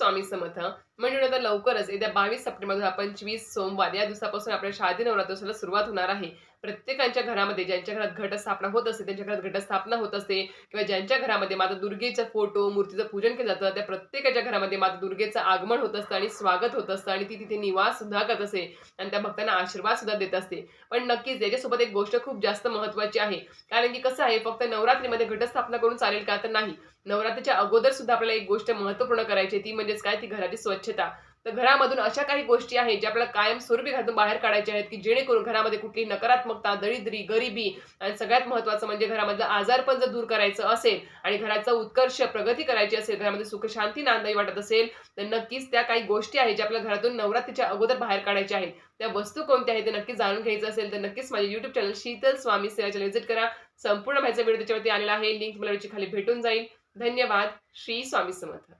स्वामी समर्थ. म्हणजे आता लवकरच येत्या बावीस सप्टेंबर दोन हजार पंचवीस सोमवार या दिवसापासून आपल्या शारदी नवरात्रोत्सवाला सुरुवात होणार आहे. प्रत्येकांच्या घरामध्ये ज्यांच्या घरात घटस्थापना होत असते त्यांच्या घरात घटस्थापना होत असते किंवा ज्यांच्या घरामध्ये माता दुर्गेचा फोटो मूर्तीचं पूजन केलं जातं त्या प्रत्येकाच्या घरामध्ये माता दुर्गेचं आगमन होत असतं आणि स्वागत होत असतं आणि ती तिथे निवास सुद्धा करत असते आणि त्या भक्तांना आशीर्वाद सुद्धा देत असते. पण नक्कीच याच्यासोबत एक गोष्ट खूप जास्त महत्वाची आहे. कारण की कसं आहे फक्त नवरात्रीमध्ये घटस्थापना करून चालेल का तर नाही. नवरात्रीच्या अगोदर सुद्धा आपल्याला एक गोष्ट महत्त्वपूर्ण करायची ती म्हणजेच काय? ती घराची स्वच्छता. तर घरामधून अशा काही गोष्टी आहेत ज्या आपल्याला कायमस्वरूपी घरातून बाहेर काढायच्या आहेत की जेणेकरून घरामध्ये कुठली नकारात्मकता दरिद्री गरिबी आणि सगळ्यात महत्त्वाचं म्हणजे घरामधलं आजारपण जर दूर करायचं असेल आणि घराचा उत्कर्ष प्रगती करायची असेल घरामध्ये सुख शांती वाटत असेल तर नक्कीच त्या काही गोष्टी आहेत ज्या आपल्या घरातून नवरात्रीच्या अगोदर बाहेर काढायच्या आहेत. त्या वस्तू कोणत्या आहेत ते नक्की जाणून घ्यायचं असेल तर नक्कीच माझे युट्यूब चॅनल शीतल स्वामी सेवा चॅनल व्हिजिट करा. संपूर्ण माहिती व्हिडिओ त्याच्यावरती आलेला आहे. लिंक मला खाली भेटून जाईल. धन्यवाद. श्री स्वामी समर्थ.